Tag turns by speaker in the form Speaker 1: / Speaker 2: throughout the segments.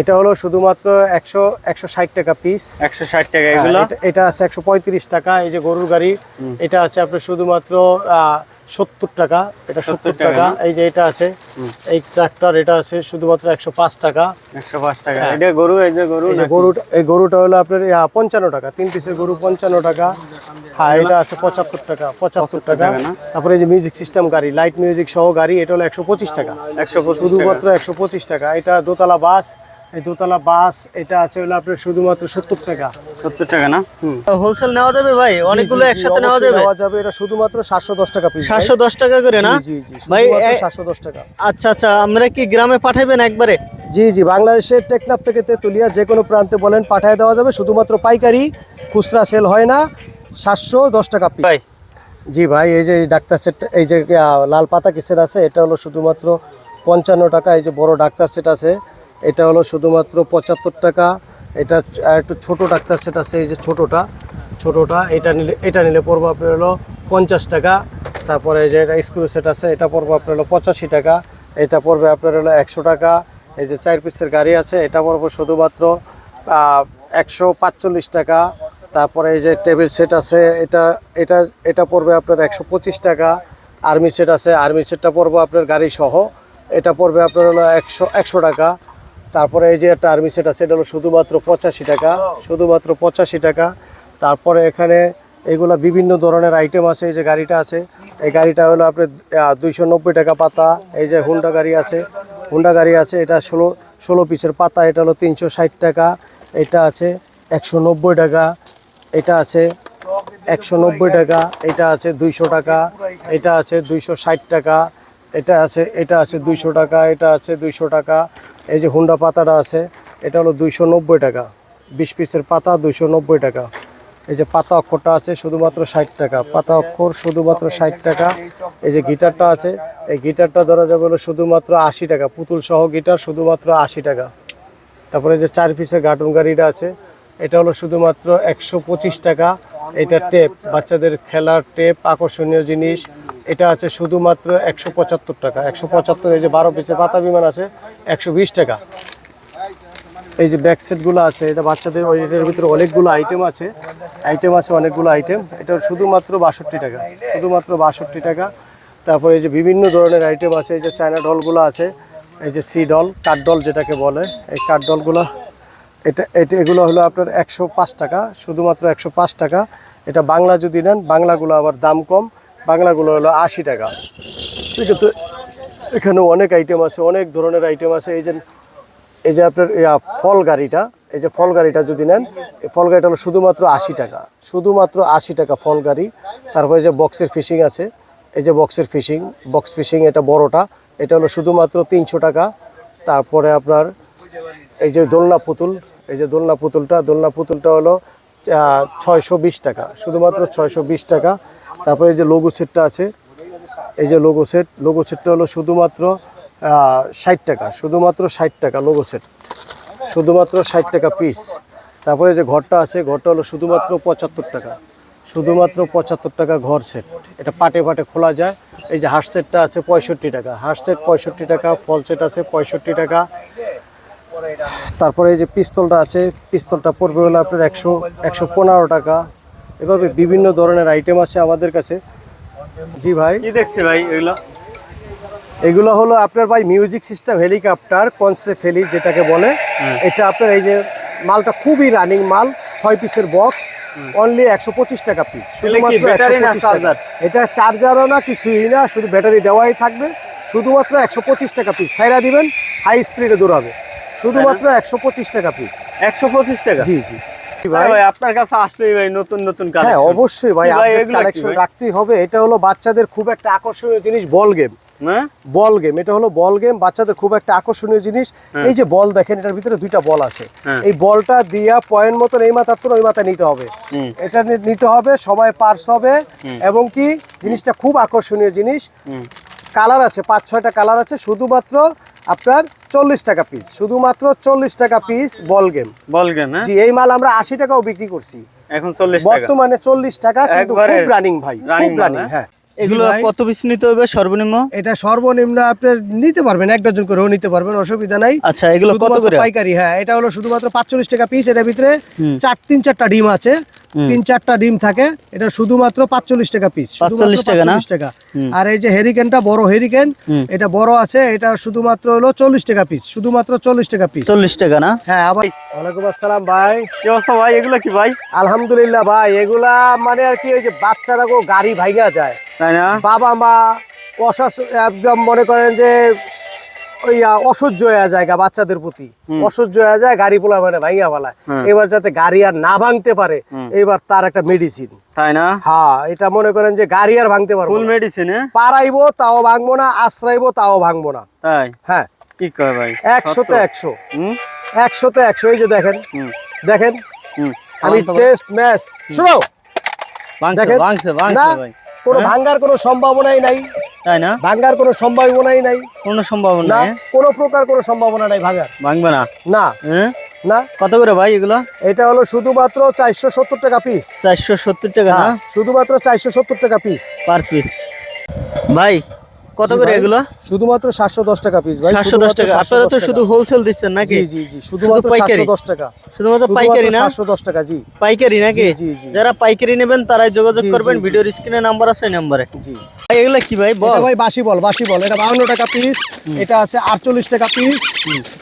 Speaker 1: এটা হলো শুধুমাত্র একশো একশো ষাট টাকা পিস
Speaker 2: একশো ষাট টাকা এগুলো?
Speaker 1: এটা আছে একশো পঁয়ত্রিশ টাকা এই যে গরুর গাড়ি। এটা আছে আপনার শুধুমাত্র সত্তর টাকা এটা সত্তর
Speaker 2: টাকা
Speaker 1: টাকা। এই যে এটা আছে এই ট্রাক্টর এটা আছে শুধুমাত্র একশো পাঁচ টাকা।
Speaker 2: একশো পাঁচ টাকা।
Speaker 1: হ্যাঁ।
Speaker 2: এটা গরু এই যে গরু
Speaker 1: গরুটা এই গরুটা হলো আপনার পঞ্চান্ন টাকা। তিন পিসের গরু পঞ্চান্ন টাকা। হ্যাঁ এটা আছে পঁচাত্তর টাকা পঁচাত্তর টাকা।
Speaker 2: টাকা
Speaker 1: তারপরে এই যে মিউজিক সিস্টেম গাড়ি লাইট মিউজিক সহ গাড়ি এটা হলো একশো পঁচিশ টাকা।
Speaker 2: একশো
Speaker 1: শুধুমাত্র একশো পঁচিশ টাকা। এটা দোতলা বাস এই দোতলা বাস এটা আছে হলো আপনার শুধুমাত্র সত্তর টাকা।
Speaker 2: সত্তর টাকা না?
Speaker 3: হোলসেল নেওয়া যাবে ভাই? অনেকগুলো একসাথে নেওয়া যাবে?
Speaker 1: নেওয়া যাবে। এটা শুধুমাত্র সাতশো দশ টাকা পিস
Speaker 3: সাতশো দশ টাকা করে না?
Speaker 1: জি জি
Speaker 3: ভাই
Speaker 1: সাতশো দশ টাকা।
Speaker 3: আচ্ছা আচ্ছা আমরা কি গ্রামে পাঠাবেন একবারে?
Speaker 1: জি জি বাংলাদেশের টেকনাফ থেকে তেতুলিয়া যে কোনো প্রান্তে বলেন পাঠিয়ে দেওয়া যাবে। শুধুমাত্র পাইকারি খুচরা সেল হয় না। সাতশো দশ টাকা পিস
Speaker 2: ভাই।
Speaker 1: জি ভাই এই যে এই ডাক্তার সেট এই যে লাল পাতা কিসের আছে? এটা হলো শুধুমাত্র পঞ্চান্ন টাকা। এই যে বড় ডাক্তার সেট আছে। এটা হলো শুধুমাত্র পঁচাত্তর টাকা। এটা একটু ছোট ডাক্তার সেট আছে, এই যে ছোটোটা। ছোটোটা, এটা নিলে এটা নিলে পড়ব আপনার হলো পঞ্চাশ টাকা। তারপরে যে এটা স্ক্রু সেট আছে, এটা পড়ব আপনার হলো পঁচাশি টাকা। এটা পড়বে আপনার হলো একশো টাকা। এই যে চার পিসের গাড়ি আছে, এটা পড়ব শুধুমাত্র একশো পাঁচচল্লিশ টাকা। তারপরে এই যে টেবিল সেট আছে, এটা এটা এটা পড়বে আপনার একশো পঁচিশ টাকা। আর্মি সেট আছে, আর্মি সেটটা পড়বে আপনার গাড়ি সহ এটা পড়বে আপনার হলো একশো একশো টাকা। তারপরে এই যে একটা আর্মি সেট আছে, এটা হলো শুধুমাত্র পঁচাশি টাকা, শুধুমাত্র পঁচাশি টাকা। তারপরে এখানে এগুলা বিভিন্ন ধরনের আইটেম আছে, এই যে গাড়িটা আছে, এই গাড়িটা হলো আপনার দুইশো নব্বই টাকা পাতা, এই যে হুন্ডা গাড়ি আছে হুন্ডা গাড়ি আছে, এটা ষোলো ষোলো পিসের পাতা, এটা হলো তিনশো ষাট টাকা, এটা আছে একশো নব্বই টাকা, এটা আছে একশো নব্বই টাকা, এটা আছে দুইশো টাকা, এটা আছে দুইশো ষাট টাকা এটা আছে এটা আছে দুইশো টাকা, এটা আছে দুইশো টাকা। এই যে হুন্ডা পাতাটা আছে, এটা হলো দুইশো নব্বই টাকা। বিশ পিসের পাতা দুইশো নব্বই টাকা। এই যে পাতা অক্ষরটা আছে, শুধুমাত্র ষাট টাকা। পাতা অক্ষর শুধুমাত্র ষাট টাকা। এই যে গিটারটা আছে, এই গিটারটা ধরা যাবে হলো শুধুমাত্র আশি টাকা। পুতুল সহ গিটার শুধুমাত্র আশি টাকা। তারপরে যে চার পিসের গার্টুন গাড়িটা আছে, এটা হলো শুধুমাত্র একশো পঁচিশ টাকা। এটা টেপ, বাচ্চাদের খেলার টেপ, আকর্ষণীয় জিনিস। এটা আছে শুধুমাত্র একশো পঁচাত্তর টাকা। একশো পঁচাত্তর এই যে বারো পিসের পাতা বিমান আছে, একশো বিশ টাকা। এই যে ব্যাক সেটগুলো আছে, এটা বাচ্চাদের এটার ভিতরে অনেকগুলো আইটেম আছে। আইটেম আছে অনেকগুলো আইটেম এটা শুধুমাত্র বাষট্টি টাকা। শুধুমাত্র বাষট্টি টাকা। তারপরে এই যে বিভিন্ন ধরনের আইটেম আছে, এই যে চায়না ডলগুলো আছে, এই যে সি ডল কাঠ ডল যেটাকে বলে, এই কাঠ ডলগুলো এটা এটা, এগুলো হলো আপনার একশো পাঁচ টাকা, শুধুমাত্র একশো পাঁচ টাকা। এটা বাংলা যদি নেন, বাংলাগুলো আবার দাম কম। বাংলাগুলো হলো আশি টাকা। সেক্ষেত্রে এখানে অনেক আইটেম আছে, অনেক ধরনের আইটেম আছে। এই যে এই যে আপনার ফল গাড়িটা, এই যে ফল গাড়িটা যদি নেন ফল গাড়িটা হলো শুধুমাত্র আশি টাকা। শুধুমাত্র আশি টাকা ফল গাড়ি। তারপরে যে বক্সের ফিশিং আছে, এই যে বক্সের ফিশিং বক্স ফিশিং এটা বড়টা, এটা হলো শুধুমাত্র তিনশো টাকা। তারপরে আপনার এই যে দোলনা পুতুল, এই যে দোলনা পুতুলটা দোলনা পুতুলটা হলো ছয়শো বিশ টাকা, শুধুমাত্র ছয়শো বিশ টাকা। তারপরে এই যে লঘু সেটটা আছে, এই যে লোগো সেট লোগো সেটটা হলো শুধুমাত্র ষাট টাকা, শুধুমাত্র ষাট টাকা লোগো সেট শুধুমাত্র ষাট টাকা পিস তারপরে যে ঘরটা আছে, ঘরটা হলো শুধুমাত্র পঁচাত্তর টাকা, শুধুমাত্র পঁচাত্তর টাকা ঘর সেট এটা পাটে পাটে খোলা যায়। এই যে হার্ট সেটটা আছে পঁয়ষট্টি টাকা হার্ট সেট পঁয়ষট্টি টাকা, ফল সেট আছে পঁয়ষট্টি টাকা। তারপরে এই যে পিস্তলটা আছে পিস্তলটা পড়বে হলো আপনার একশো একশো পনেরো টাকা। এভাবে বিভিন্ন ধরনের আইটেম আছে আমাদের কাছে। জি ভাই।
Speaker 2: কি দেখছি ভাই এগুলো?
Speaker 1: এগুলো হলো আপনার ভাই মিউজিক সিস্টেম হেলিকপ্টার কনসেপ্ট হেলি যেটাকে বলে। এটা আপনার এই যে মালটা খুবই রানিং মাল ছয় পিসের বক্স অনলি একশো পঁচিশ টাকা পিস
Speaker 2: না
Speaker 1: এটা চার্জারও না কিছুই না শুধু ব্যাটারি দেওয়াই থাকবে। শুধুমাত্র একশো পঁচিশ টাকা পিস সাইরা দিবেন হাই স্পিডে দৌড়াবে। শুধুমাত্র একশো পঁচিশ টাকা পিস
Speaker 2: একশো পঁচিশ টাকা?
Speaker 1: জি জি।
Speaker 2: ভাই আপনার কাছে আসলেই ভাই নতুন নতুন
Speaker 1: হ্যাঁ অবশ্যই ভাই কালেকশন রাখতেই হবে। এটা হলো বাচ্চাদের খুব একটা আকর্ষণীয় জিনিস বল গেম
Speaker 2: হ্যাঁ?
Speaker 1: বল গেম এটা হলো বল গেম বাচ্চাদের খুব একটা আকর্ষণীয় জিনিস। এই যে বল দেখেন এটার ভিতরে দুইটা বল আছে।
Speaker 2: হ্যাঁ।
Speaker 1: এই বলটা দিয়া পয়েন্ট মতন এই মাথার তো ওই নিতে হবে। এটা নিতে হবে সবাই পার্স হবে। এবং কি? জিনিসটা খুব আকর্ষণীয় জিনিস। কালার আছে পাঁচ ছয়টা কালার আছে। শুধুমাত্র আপনার চল্লিশ টাকা পিস শুধুমাত্র চল্লিশ টাকা পিস বল গেম
Speaker 2: হ্যাঁ?
Speaker 1: জি এই মাল আমরা আশি টাকাও বিক্রি করছি।
Speaker 2: এখন চল্লিশ টাকা।
Speaker 1: বর্তমানে চল্লিশ টাকা কিন্তু খুব রানিং ভাই খুব রানিং
Speaker 2: হ্যাঁ?
Speaker 1: হ্যাঁ।
Speaker 3: এগুলো। কত পিস নিতে হবে সর্বনিম্ন?
Speaker 1: এটা সর্বনিম্ন আপনি নিতে পারবেন এক ডজন করেও নিতে পারবেন অসুবিধা নাই।
Speaker 3: আচ্ছা এগুলো কত করে?
Speaker 1: পাইকারি হ্যাঁ এটা হলো শুধুমাত্র পাঁচচল্লিশ টাকা পিস এটার ভিতরে চার তিন চারটা ডিম আছে। তিন চারটা ডিম থাকে এটা শুধুমাত্র পাঁচচল্লিশ টাকা পিস
Speaker 3: 45 টাকা না?
Speaker 1: টাকা। আর এই যে হেরিকেনটা বড় হেরিকেন এটা বড় আছে এটা শুধুমাত্র হলো চল্লিশ টাকা পিস শুধুমাত্র চল্লিশ টাকা পিস
Speaker 3: চল্লিশ টাকা না?
Speaker 1: হ্যাঁ আবার ওয়ালাইকুম আসসালাম ভাই।
Speaker 2: কি অবস্থা ভাই? এগুলো কি ভাই?
Speaker 1: আলহামদুলিল্লাহ ভাই এগুলা মানে আর কি ওই যে বাচ্চারা গো গাড়ি ভাইগা যায়।
Speaker 2: তাই না?
Speaker 1: বাবা মা অসস একদম মনে করেন যে অসহ্য হয়ে যায় বাচ্চাদের প্রতি। অসহ্য হয়ে যায় গাড়ি পোলা মানে ভাইয়া
Speaker 2: হ্যাঁ।
Speaker 1: এবার যাতে গাড়ি আর না ভাঙতে পারে এবার তার একটা মেডিসিন
Speaker 2: তাই না?
Speaker 1: হ্যাঁ এটা মনে করেন যে গাড়ি আর ভাঙতে পারব
Speaker 2: ফুল মেডিসিন
Speaker 1: পারাইবো তাও ভাঙবো না আশ্রাইবো তাও ভাঙবো না।
Speaker 2: তাই?
Speaker 1: হ্যাঁ।
Speaker 2: কি কয় ভাই?
Speaker 1: একশোতে একশো। একশোতে একশো এই যে দেখেন। দেখেন? আমি টেস্ট ম্যাচ শুনো? দেখেন। কোনো
Speaker 2: হ্যাঁ?
Speaker 1: ভাঙ্গার কোনো সম্ভাবনাই নাই।
Speaker 3: তাই না?
Speaker 1: ভাঙ্গার কোনো সম্ভাবনাই নাই।
Speaker 3: কোনো সম্ভাবনা
Speaker 1: না কোনো প্রকার কোনো সম্ভাবনা নাই ভাঙার
Speaker 3: ভাঙবে না?
Speaker 1: না।
Speaker 3: হ্যাঁ
Speaker 1: না।
Speaker 3: কত করে ভাই এগুলো?
Speaker 1: এটা হলো শুধুমাত্র চারশো সত্তর টাকা পিস
Speaker 3: চারশো সত্তর টাকা না?
Speaker 1: শুধুমাত্র চারশো সত্তর টাকা পিস
Speaker 3: পার পিস ভাই কত করে। এগুলো?
Speaker 1: শুধুমাত্র সাতশো দশ টাকা পিস ভাই
Speaker 3: সাতশো দশ টাকা। আপনারা তো শুধু হোলসেল দিচ্ছেন নাকি?
Speaker 1: জি জি শুধুমাত্র
Speaker 3: পাইকারি?
Speaker 1: সাতশো দশ টাকা।
Speaker 3: শুধুমাত্র পাইকারি না?
Speaker 1: সাতশো দশ টাকা জি।
Speaker 3: পাইকারি নাকি?
Speaker 1: জি, জি।
Speaker 3: যারা পাইকারি নেবেন তারাই যোগাযোগ করবেন। ভিডিওর স্ক্রিনে নাম্বার আছে নাম্বারে
Speaker 1: জি।
Speaker 3: ভাই এগুলো কি ভাই? বল।
Speaker 1: ভাই বাসি বল বাসি বল। এটা বাউন্ন টাকা পিস এটা আছে আটচল্লিশ টাকা পিস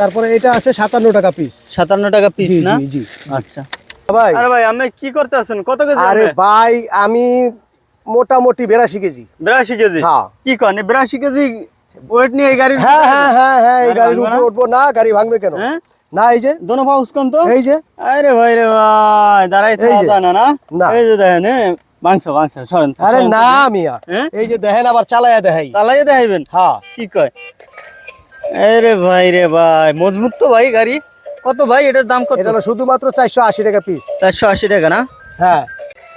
Speaker 1: তারপরে এটা আছে সাতান্ন টাকা পিস
Speaker 3: সাতান্ন টাকা পিস না?
Speaker 1: জি জি
Speaker 3: আচ্ছা।
Speaker 1: ভাই।
Speaker 2: আরে ভাই আপনি কি করতে আছেন? কত কেজি
Speaker 1: আরে ভাই আমি মোটামুটি বেরাশি কেজি।
Speaker 2: বিরাশি কেজি?
Speaker 1: হ্যাঁ।
Speaker 2: কি কন? বিরাশি কেজি ওয়েট নিয়ে এই গাড়ির
Speaker 1: হ্যাঁ হ্যাঁ হ্যাঁ হ্যাঁ এই
Speaker 2: গাড়ি
Speaker 1: গাড়ির উপরে উঠবো না গাড়ি ভাঙবে কেন?
Speaker 2: হ্যাঁ?
Speaker 1: না এই যে?
Speaker 2: দোনো পাউস কোন তো?
Speaker 1: এই যে?
Speaker 2: আরে ভাই রে ভাই দাঁড়াই থাকা না না। এই যে দেখেন মাংস মাংস সরেন
Speaker 1: আরে না মিয়া।
Speaker 2: হ্যাঁ?
Speaker 1: এই যে দেখেন আবার চালায়া দেখাই।
Speaker 2: চালাইয়ে দেখাইবেন?
Speaker 1: হ্যাঁ।
Speaker 2: কি কয়? আরে ভাই রে ভাই মজবুত তো ভাই গাড়ি।
Speaker 3: কত ভাই এটার দাম কত?
Speaker 1: এটা শুধুমাত্র চারশো আশি টাকা পিস
Speaker 3: চারশো আশি টাকা না?
Speaker 1: হ্যাঁ।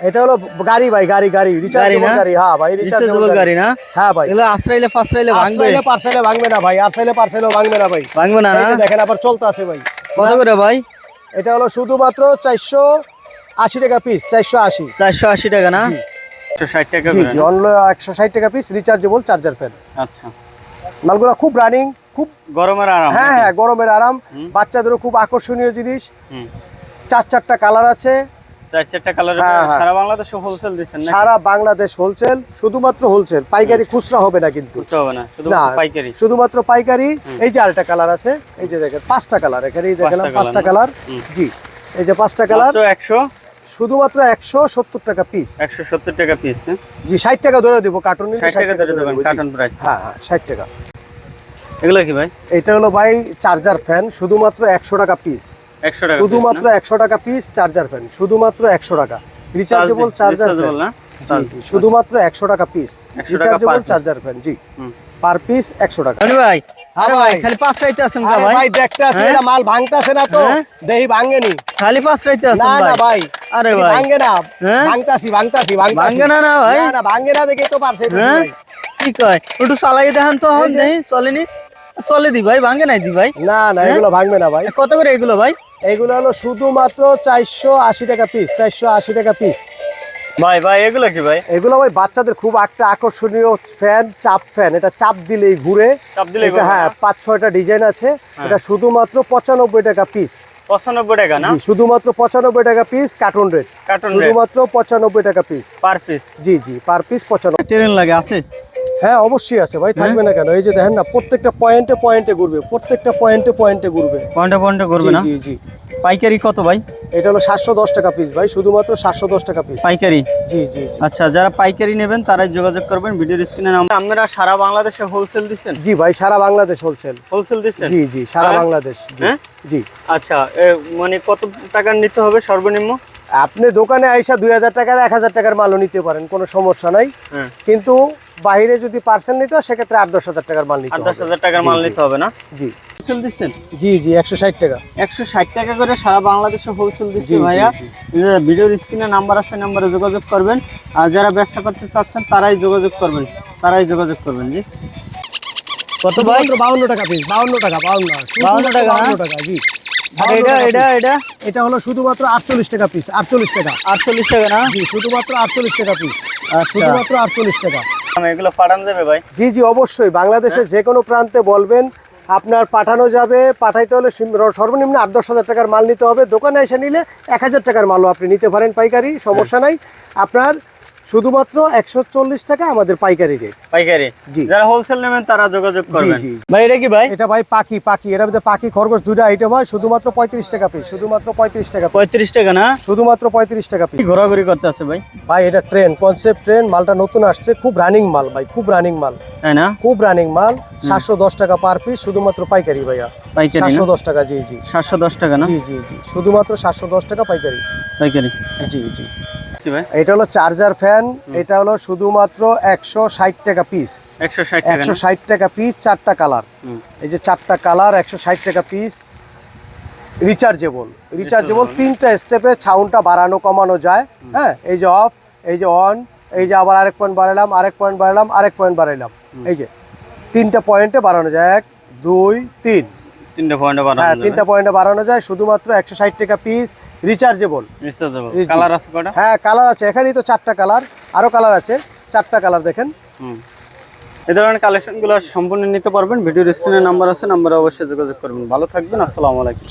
Speaker 1: এটা হলো গাড়ি ভাই গাড়ি গাড়ি রিচার্জেবল? গাড়ি হ্যাঁ ভাই রিচার্জেবল গাড়ি।
Speaker 3: না?
Speaker 1: হ্যাঁ ভাই।
Speaker 3: এগুলো আশ্রাইলে ফাসরাইলে ভাঙবে?
Speaker 1: আরসাইলে পার্সেলে ভাঙবে না ভাই আরসাইলে পার্সেলেও ভাঙবে না ভাই।
Speaker 3: ভাঙবে না না?
Speaker 1: দেখেন আবার চলতে আছে ভাই।
Speaker 3: কত করে ভাই?
Speaker 1: এটা হলো শুধুমাত্র চারশো আশি টাকা পিস চারশো আশি।
Speaker 3: চারশো আশি টাকা না।
Speaker 2: একশো ষাট টাকা
Speaker 1: জি? অন্য একশো ষাট টাকা পিস রিচার্জেবল চার্জার ফ্যান
Speaker 2: আচ্ছা।
Speaker 1: মালগুলো খুব রানিং খুব
Speaker 2: গরমের আরাম
Speaker 1: হ্যাঁ হ্যাঁ গরমের আরাম। বাচ্চাদেরও খুব আকর্ষণীয় জিনিস।
Speaker 2: হুম।
Speaker 1: চার চারটা কালার আছে।
Speaker 2: চার চারটা কালারের
Speaker 1: হ্যাঁ, হ্যাঁ।
Speaker 2: সারা বাংলাদেশে হোলসেল দিচ্ছেন
Speaker 1: সারা বাংলাদেশ হোলসেল শুধুমাত্র হোলসেল পাইকারি খুচরা হবে না কিন্তু।
Speaker 2: হবে না শুধু পাইকারি।
Speaker 1: শুধুমাত্র পাইকারি। এই যে আরেকটা কালার আছে এই যে দেখেন পাঁচটা কালার এখানে এই দেখালাম
Speaker 2: পাঁচটা
Speaker 1: পাঁচটা কালার জি এই যে পাঁচটা কালার
Speaker 2: একশো?
Speaker 1: শুধুমাত্র একশো সত্তর টাকা পিস
Speaker 2: একশো সত্তর টাকা পিস
Speaker 1: জি ষাট টাকা ধরে দেবো কার্টুন
Speaker 2: ষাট টাকা ধরে দেবেন প্রাইস
Speaker 1: হ্যাঁ হ্যাঁ ষাট টাকা।
Speaker 2: এগুলো কি ভাই?
Speaker 1: এটা হলো ভাই চার্জার ফ্যান শুধুমাত্র একশো টাকা পিস শুধুমাত্র একশো টাকা পিস চার্জার ফ্যান শুধুমাত্র একশো টাকা। রিচার্জেবল চার্জার ফ্যান শুধুমাত্র একশো টাকা পিস রিচার্জেবল চার্জার ফ্যান জি। পার পিস একশো টাকা।
Speaker 3: ভাই
Speaker 1: হ্যাঁ
Speaker 3: আরে ভাই
Speaker 1: ভাই।
Speaker 3: খালি পাঁচ রাইতে আছেন ভাই।
Speaker 1: ভাই দেখতে আসে? মাল ভাঙতাছে না তো? দেহি ভাঙেনি।
Speaker 3: খালি পাঁচ রাইতে
Speaker 1: না
Speaker 3: আছেন
Speaker 1: না
Speaker 3: ভাই।
Speaker 1: ভাই।
Speaker 3: আরে ভাই।
Speaker 1: ভাঙে না? ভাঙতাছি ভাঙতাছি ভাঙতাছি।
Speaker 3: ভাঙে না না ভাই?
Speaker 1: না না ভাঙে না দেখে তো পারছে
Speaker 3: হ্যাঁ? কি কয়? একটু চালাই দেখান তো হন চলেনি। চলে দি ভাই ভাঙে নাই দি ভাই।
Speaker 1: না না
Speaker 3: হ্যাঁ?
Speaker 1: এগুলো ভাঙবে না ভাই।
Speaker 3: কত করে এগুলো ভাই?
Speaker 1: এগুলো হলো শুধুমাত্র চারশো আশি টাকা পিস চারশো আশি টাকা পিস
Speaker 2: ভাই ভাই এগুলো কি ভাই?
Speaker 1: এগুলো ওই বাচ্চাদের খুব একটা আকর্ষণীয় ফ্যান চাপ ফ্যান এটা চাপ দিলেই ঘুরে।
Speaker 2: চাপ
Speaker 1: এটা
Speaker 2: ঘুরবে
Speaker 1: হ্যাঁ পাঁচ ছয়টা ডিজাইন আছে। এটা শুধুমাত্র পঁচানব্বই টাকা পিস
Speaker 2: পঁচানব্বই টাকা না?
Speaker 1: শুধুমাত্র পঁচানব্বই টাকা পিস কার্টুন রেট
Speaker 2: কার্টুন
Speaker 1: শুধুমাত্র পঁচানব্বই টাকা পিস
Speaker 2: পার পিস
Speaker 1: জি জি পার পিস পঁচানব্বই।
Speaker 3: ট্রেন লাগে আছে?
Speaker 1: হ্যাঁ অবশ্যই আছে ভাই থাকবে না কেন? এই যে দেখেন না প্রত্যেকটা পয়েন্টে পয়েন্টে ঘুরবে প্রত্যেকটা পয়েন্টে পয়েন্টে ঘুরবে।
Speaker 3: পয়েন্টে পয়েন্টে
Speaker 1: ঘুরবে
Speaker 3: না?
Speaker 1: জি জি।
Speaker 3: পাইকারি কত ভাই?
Speaker 1: এটা হলো সাতশো দশ টাকা পিস ভাই শুধুমাত্র সাতশো দশ টাকা পিস
Speaker 3: পাইকারি?
Speaker 1: জি জি
Speaker 3: আচ্ছা যারা পাইকারি নেবেন তারাই যোগাযোগ করবেন ভিডিওর স্ক্রিনে নাম
Speaker 2: আপনারা সারা বাংলাদেশে হোলসেল দিচ্ছেন?
Speaker 1: জি ভাই সারা বাংলাদেশ হোলসেল
Speaker 2: হোলসেল দিচ্ছেন?
Speaker 1: জি জি সারা
Speaker 2: হ্যাঁ?
Speaker 1: বাংলাদেশ জি
Speaker 2: হ্যাঁ?
Speaker 1: জি।
Speaker 2: আচ্ছা মানে কত টাকার নিতে হবে সর্বনিম্ন?
Speaker 1: আপনি দোকানে আইসা দুই হাজার টাকার এক হাজার টাকার মালও নিতে পারেন কোনো সমস্যা নাই।
Speaker 2: হ্যাঁ।
Speaker 1: কিন্তু বাইরে যদি পার্সেল নিতে হয় সেক্ষেত্রে আট দশ হাজার টাকার মাল নিতে
Speaker 2: আট দশ হাজার টাকার মাল নিতে হবে না?
Speaker 1: জি।
Speaker 2: হোলসেল দিচ্ছেন?
Speaker 1: জি জি একশো ষাট টাকা।
Speaker 3: একশো ষাট টাকা করে সারা বাংলাদেশে হোলসেল দিচ্ছে ভাইয়া। ভিডিওর স্ক্রিনে নাম্বার আছে নাম্বারে যোগাযোগ করবেন। আর যারা ব্যবসা করতে চাচ্ছেন তারাই যোগাযোগ করবেন। তারাই যোগাযোগ করবেন জি।
Speaker 2: কত ভাই?
Speaker 1: বাউন্ন টাকা পিস বাউন্ন টাকা বাউন্ন
Speaker 2: 52 টাকা,
Speaker 1: বাউন্ন
Speaker 2: হ্যাঁ?
Speaker 1: টাকা জি।
Speaker 2: আর এটা এটা এটা?
Speaker 1: এটা হলো শুধুমাত্র আটচল্লিশ টাকা পিস আটচল্লিশ টাকা।
Speaker 2: আটচল্লিশ টাকা না?
Speaker 1: জি শুধুমাত্র আটচল্লিশ টাকা পিস
Speaker 2: আচ্ছা।
Speaker 1: শুধুমাত্র আটচল্লিশ টাকা।
Speaker 2: এগুলো পাঠান যাবে ভাই?
Speaker 1: জি জি অবশ্যই। বাংলাদেশের যে কোনো প্রান্তে বলবেন আপনার পাঠানো যাবে। পাঠাইতে হলে সর্বনিম্ন আট দশ হাজার টাকার মাল নিতে হবে। দোকানে এসে নিলে এক হাজার টাকার মালও আপনি নিতে পারেন পাইকারি সমস্যা নাই। আপনার শুধুমাত্র একশো চল্লিশ টাকা আমাদের পাইকারি রেট
Speaker 2: পাইকারি?
Speaker 1: জি।
Speaker 2: যারা হোলসেল নেবেন তারা যোগাযোগ করবেন।
Speaker 1: জি।
Speaker 2: ভাই এটা কি ভাই?
Speaker 1: এটা ভাই পাখি পাখি। এর মধ্যে পাখি খরগোশ দুটো আইটেম হয় শুধুমাত্র পঁয়ত্রিশ টাকা পিস শুধুমাত্র পঁয়ত্রিশ টাকা।
Speaker 2: পঁয়ত্রিশ টাকা না?
Speaker 1: শুধুমাত্র পঁয়ত্রিশ টাকা পিস
Speaker 2: ঘোরাঘুরি করতে আছে ভাই?
Speaker 1: ভাই এটা ট্রেন কনসেপ্ট ট্রেন মালটা নতুন আসছে খুব রানিং মাল ভাই খুব রানিং মাল।
Speaker 2: তাই না?
Speaker 1: খুব রানিং মাল সাতশো দশ টাকা পার পিস শুধুমাত্র পাইকারি ভাইয়া।
Speaker 2: পাইকারি
Speaker 1: সাতশো দশ টাকা জি জি।
Speaker 2: সাতশো দশ টাকা না?
Speaker 1: জি জি জি। শুধুমাত্র সাতশো দশ টাকা পাইকারি।
Speaker 2: পাইকারি।
Speaker 1: জি জি। এটা হলো চার্জার ফ্যান এটা হলো শুধুমাত্র একশো ষাট টাকা পিস
Speaker 2: একশো ষাট টাকা
Speaker 1: পিস চারটা কালার এই যে চারটা কালার একশো ষাট টাকা পিস রিচার্জেবল রিচার্জেবল তিনটা স্টেপে সাউন্ডটা বাড়ানো কমানো যায়। হ্যাঁ এই যে অফ এই যে অন এই যে আবার আরেক পয়েন্ট বাড়ালাম আরেক পয়েন্ট বাড়ালাম আরেক পয়েন্ট বাড়াইলাম। এই যে তিনটা পয়েন্টে বাড়ানো যায়। এক দুই তিন।
Speaker 2: তিনটে পয়েন্ট
Speaker 1: হ্যাঁ তিনটা পয়েন্টে বাড়ানো যায় শুধুমাত্র একশো ষাট টাকা পিস রিচার্জেবল।
Speaker 2: কালার আছে কটা
Speaker 1: হ্যাঁ কালার আছে। এখানেই তো চারটা কালার আরও কালার আছে। চারটা কালার দেখেন।
Speaker 2: হুম। এ ধরনের কালেকশনগুলো সম্পূর্ণ নিতে পারবেন। ভিডিওর স্ক্রিনে নাম্বার আছে নাম্বারে অবশ্যই যোগাযোগ করবেন। ভালো থাকবেন আসসালামু আলাইকুম।